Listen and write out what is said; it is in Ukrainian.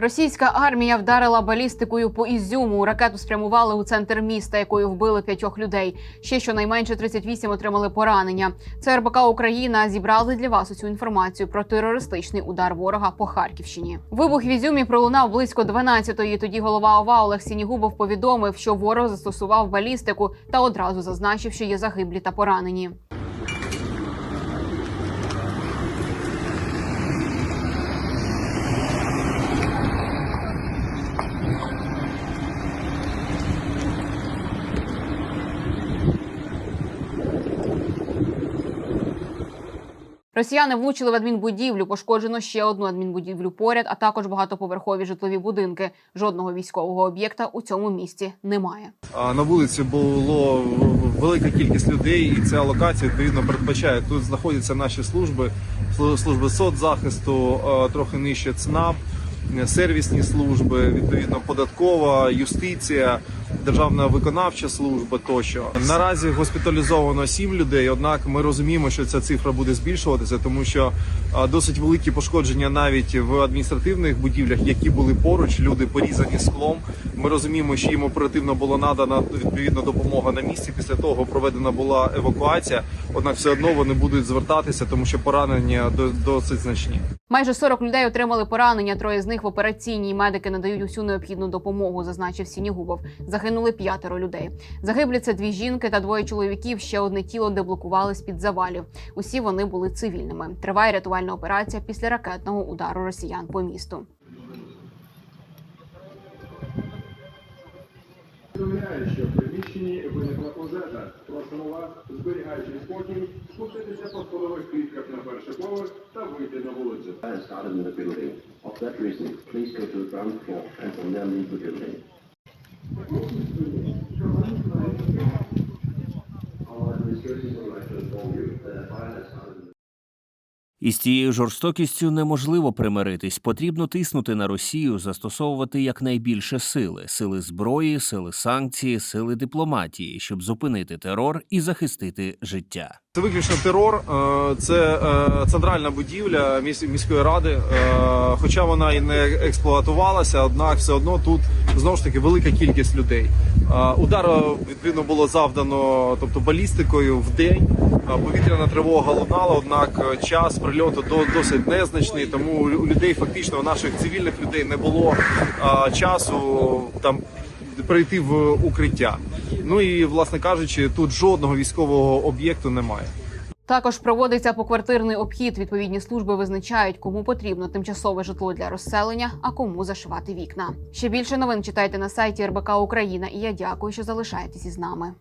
Російська армія вдарила балістикою по Ізюму. Ракету спрямували у центр міста, якою вбили п'ятьох людей. Ще щонайменше 38 отримали поранення. Це РБК Україна зібрали для вас усю інформацію про терористичний удар ворога по Харківщині. Вибух в Ізюмі пролунав близько 12-ї. Тоді голова ОВА Олег Сінігубов повідомив, що ворог застосував балістику та одразу зазначив, що є загиблі та поранені. Росіяни влучили в адмінбудівлю, пошкоджено ще одну адмінбудівлю поряд, а також багатоповерхові житлові будинки. Жодного військового об'єкта у цьому місті немає. На вулиці було велика кількість людей, і ця локація відповідно передбачає. Тут знаходяться наші служби, служби соцзахисту, трохи нижче ЦНАП, сервісні служби, відповідно податкова, юстиція, державна виконавча служба тощо. Наразі госпіталізовано сім людей. Однак ми розуміємо, що ця цифра буде збільшуватися, тому що досить великі пошкодження навіть в адміністративних будівлях, які були поруч. Люди порізані склом. Ми розуміємо, що їм оперативно було надана відповідна допомога на місці. Після того проведена була евакуація. Однак все одно вони будуть звертатися, тому що поранення до- досить значні. Майже 40 людей отримали поранення. Троє з них в операційній. Медики надають усю необхідну допомогу, зазначив Сінігубов. Загинули п'ятеро людей. Загиблі це дві жінки та двоє чоловіків. Ще одне тіло деблокували з під завалів. Усі вони були цивільними. Триває рятувальна операція після ракетного удару росіян по місту. Що в приміщенні виникла пожежа. Просимо вас, зберігаючи спокій, спуститися по сходових клітках на перший поверх та вийти на вулицю. the violence Із цією жорстокістю неможливо примиритись. Потрібно тиснути на Росію, застосовувати якнайбільше сили: сили зброї, сили санкції, сили дипломатії, щоб зупинити терор і захистити життя. Це виключно терор. е, Це е, центральна будівля міс- міської ради. е, Хоча вона і не експлуатувалася, однак все одно тут знову ж таки велика кількість людей. Удар відповідно було завдано, тобто балістикою в день. Повітряна тривога лунала, однак час прильоту до- досить незначний. Тому у людей фактично у наших цивільних людей не було е, часу там перейти в укриття. Ну і власне кажучи, тут жодного військового об'єкту немає. Також проводиться поквартирний обхід. Відповідні служби визначають, кому потрібно тимчасове житло для розселення, а кому зашивати вікна. Ще більше новин читайте на сайті РБК Україна. І я дякую, що залишаєтесь із нами.